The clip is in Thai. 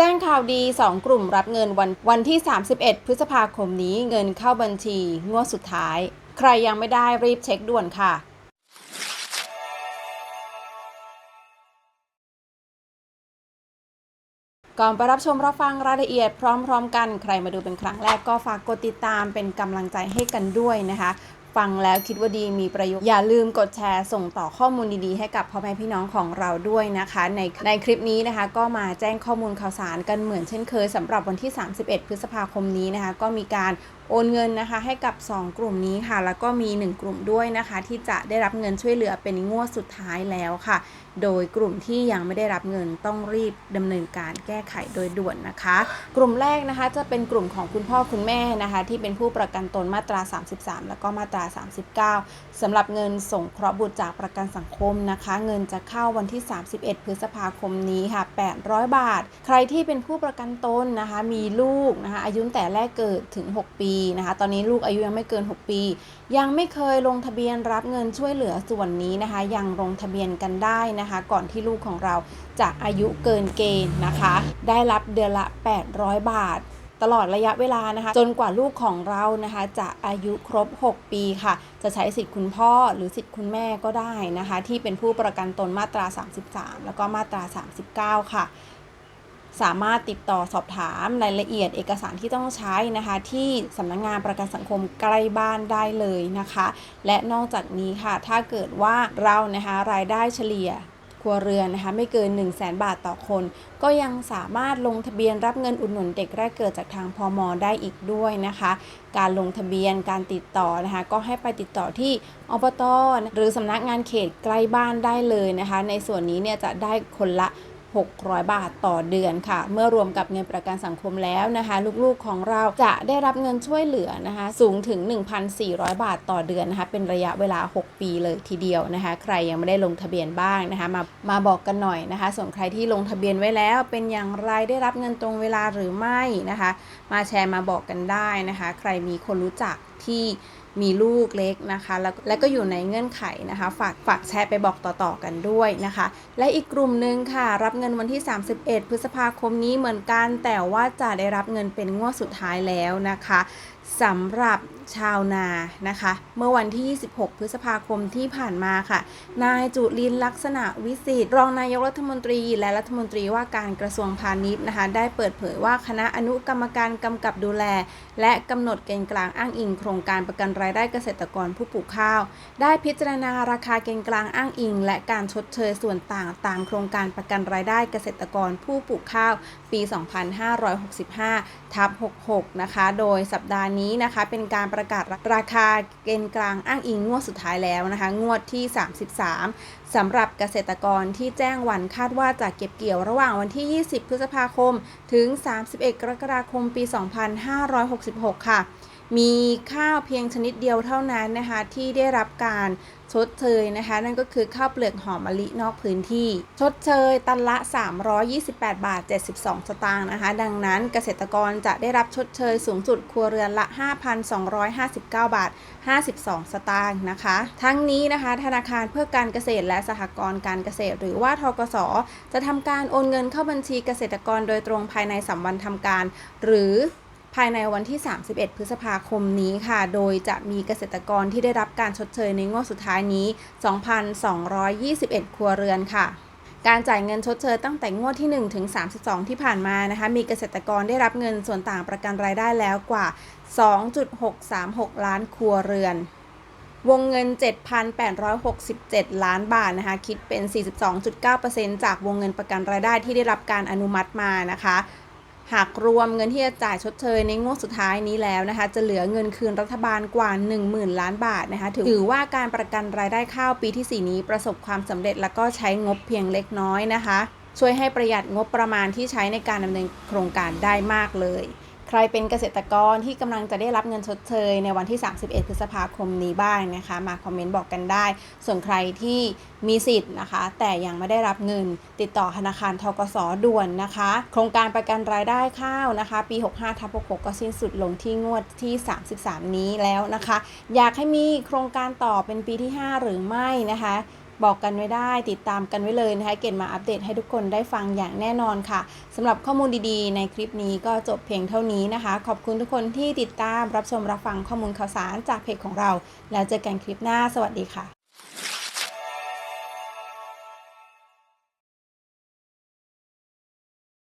แจ้งข่าวดี 2 กลุ่มรับเงินวันวันที่ 31 พฤษภาคมนี้เงินเข้าบัญชี งวดสุดท้าย ใครยังไม่ได้รีบเช็คด่วนค่ะ ก่อนไปรับชมรับฟังรายละเอียดพร้อม ๆ กันใครมาดูเป็นครั้งแรกก็ฝากกดติดตามเป็นกำลังใจให้กันด้วยนะคะ ฟังแล้วคิดว่าดีมีประโยชน์อย่าลืมกดแชร์ส่งต่อข้อมูลดีๆ ให้กับพ่อแม่พี่น้องของเราด้วยนะคะ ในในคลิปนี้นะคะ ก็มาแจ้งข้อมูลข่าวสารกันเหมือนเช่นเคยสำหรับวันที่ 31 พฤษภาคมนี้นะคะ ก็มีการโอนเงินนะคะให้กับ 2 กลุ่มนี้ค่ะ แล้วก็มี 1 กลุ่มด้วยนะคะ ที่จะได้รับเงินช่วยเหลือเป็นงวดสุดท้ายแล้วค่ะ โดยกลุ่มที่ยังไม่ได้รับเงินต้องรีบดำเนินการแก้ไขโดยด่วนนะคะ กลุ่มแรกนะคะจะเป็นกลุ่มของคุณพ่อคุณแม่นะคะ ที่เป็นผู้ประกันตนมาตรา 33 แล้วก็มาตรา39สำหรับเงินส่งเคราะห์บุตรจากประกันสังคมนะคะ เงินจะเข้าวันที่ 31 พฤษภาคมนี้ค่ะ 800 บาท ใครที่เป็นผู้ประกันตนนะคะ มีลูกนะคะ อายุแต่แรกเกิดถึง 6 ปีนะคะ ตอนนี้ลูกอายุยังไม่เกิน 6 ปี ยังไม่เคยลงทะเบียนรับเงินช่วยเหลือส่วนนี้นะคะ ยังลงทะเบียนกันได้นะคะ ก่อนที่ลูกของเราจะอายุเกินเกณฑ์นะคะ ได้รับเดือนละ 800 บาท ตลอดระยะเวลานะคะ จนกว่าลูกของเรานะคะ จะอายุครบ 6 ปีค่ะ จะใช้สิทธิ์คุณพ่อหรือสิทธิ์คุณแม่ก็ได้นะคะ ที่เป็นผู้ประกันตนมาตรา 33 แล้วก็มาตรา 39 ค่ะสามารถติดต่อสอบถามรายละเอียดเอกสารที่ต้องใช้นะคะ ที่สำนักงงานประกันสังคมใกล้บ้านได้เลยนะคะ และนอกจากนี้ค่ะ ถ้าเกิดว่าเรานะคะรายได้เฉลี่ย ครัวเรือนนะคะไม่เกิน 1 0 0 0 0แบาทต่อคน ก็ยังสามารถลงทะเบียนรับเงินอุดหนุนเด็กแรกเกิดจากทางพมได้อีกด้วยนะคะ การลงทะเบียนการติดต่อนะคะก็ให้ไปติดต่อที่อบตหรือสำนักงานเขตใกล้บ้านได้เลยนะคะ ในส่วนนี้เนี่ยจะได้คนละ 600 บาทต่อเดือนค่ะ เมื่อรวมกับเงินประกันสังคมแล้วนะคะ ลูกๆของเราจะได้รับเงินช่วยเหลือนะคะ สูงถึง 1,400 บาทต่อเดือนนะคะ เป็นระยะเวลา 6 ปีเลยทีเดียวนะคะ ใครยังไม่ได้ลงทะเบียนบ้างนะคะ มามาบอกกันหน่อยนะคะ ส่วนใครที่ลงทะเบียนไว้แล้ว เป็นอย่างไรได้รับเงินตรงเวลาหรือไม่นะคะ มาแชร์มาบอกกันได้นะคะ ใครมีคนรู้จักที่ มีลูกเล็กนะคะแล้วแล้วก็อยู่ในเงื่อนไขนะคะ ฝากฝากแชร์ไปบอกต่อๆกันด้วยนะคะ และอีกกลุ่มหนึ่งค่ะ รับเงินวันที่ 31 พฤษภาคมนี้เหมือนกัน แต่ว่าจะได้รับเงินเป็นงวดสุดท้ายแล้วนะคะ สำหรับชาวนานะคะ เมื่อวันที่ 26 พฤษภาคมที่ผ่านมาค่ะ นายจุลินลักษณะวิสิทธิ์รองนายกรัฐมนตรี และรัฐมนตรีว่าการกระทรวงพาณิชย์นะคะ ได้เปิดเผยว่าคณะอนุกรรมการกำกับดูแล และกำหนดเกณฑ์กลางอ้างอิงโครงการประกันรายได้เกษตรกรผู้ปลูกข้าว ได้พิจารณาราคาเกณฑ์กลางอ้างอิง และการชดเชยส่วนต่างตามโครงการประกันรายได้เกษตรกรผู้ปลูกข้าว ปี 2565 ทับ 66 นะคะ โดยสัปดาห์นี้นะคะเป็นการประกาศราคาเกณฑ์กลางอ้างอิงงวดสุดท้ายแล้วนะคะงวดที่ 33สำหรับเกษตรกรที่แจ้งวันคาดว่าจะเก็บเกี่ยวระหว่างวันที่ 20 พฤษภาคม ถึง 31 กรกฎาคม ปี 2566 ค่ะ มีข้าวเพียงชนิดเดียวเท่านั้นนะคะที่ได้รับการชดเชยนะคะ นั่นก็คือข้าวเปลือกหอมมะลินอกพื้นที่ ชดเชยตันละ 328 บาท 72 สตางค์นะคะ ดังนั้นเกษตรกรจะได้รับชดเชยสูงสุดครัวเรือนละ 5,259 บาท 52 สตางค์นะคะ ทั้งนี้นะคะ ธนาคารเพื่อการเกษตรและสหกรณ์การเกษตร หรือว่าทกส จะทำการโอนเงินเข้าบัญชีเกษตรกรโดยตรงภายใน3วันทำการ หรือ ภายในวันที่ 31 พฤษภาคมนี้ค่ะ โดยจะมีเกษตรกรที่ได้รับการชดเชยในงวดสุดท้ายนี้ 2,221 ครัวเรือนค่ะการจ่ายเงินชดเชยตั้งแต่งวดที่ 1 ถึง 32 ที่ผ่านมานะคะ มีเกษตรกรได้รับเงินส่วนต่างประกันรายได้แล้วกว่า 2.636 ล้านครัวเรือน วงเงิน 7,867 ล้านบาทนะคะ คิดเป็น 42.9%จากวงเงินประกันรายได้ที่ได้รับการอนุมัติมานะคะ หากรวมเงินที่จะจ่ายชดเชยในงวดสุดท้ายนี้แล้วนะคะ จะเหลือเงินคืนรัฐบาลกว่า 10,000 ล้านบาทนะคะถือว่าการประกันรายได้ข้าวปีที่ 4 นี้ประสบความสำเร็จแล้วก็ใช้งบเพียงเล็กน้อยนะคะ ช่วยให้ประหยัดงบประมาณที่ใช้ในการดำเนินโครงการได้มากเลย ใครเป็นเกษตรกรที่กำลังจะได้รับเงินชดเชยในวันที่ 31 พฤษภาคมนี้บ้างนะคะ มาคอมเมนต์บอกกันได้ ส่วนใครที่มีสิทธิ์นะคะ แต่ยังไม่ได้รับเงินติดต่อธนาคารทกสด่วนนะคะ โครงการประกันรายได้ข้าวนะคะ ปี 65ทับ66ก็สิ้นสุดลงที่งวดที่ 33 นี้แล้วนะคะ อยากให้มีโครงการต่อเป็นปีที่ 5 หรือไม่นะคะ บอกกันไว้ได้ ติดตามกันไว้เลยนะคะ เกณฑ์มาอัปเดตให้ทุกคนได้ฟังอย่างแน่นอนค่ะสำหรับข้อมูลดีๆ ในคลิปนี้ก็จบเพียงเท่านี้นะคะ ขอบคุณทุกคนที่ติดตามรับชมรับฟังข้อมูลข่าวสารจากเพจของเรา แล้วเจอกันคลิปหน้า สวัสดีค่ะ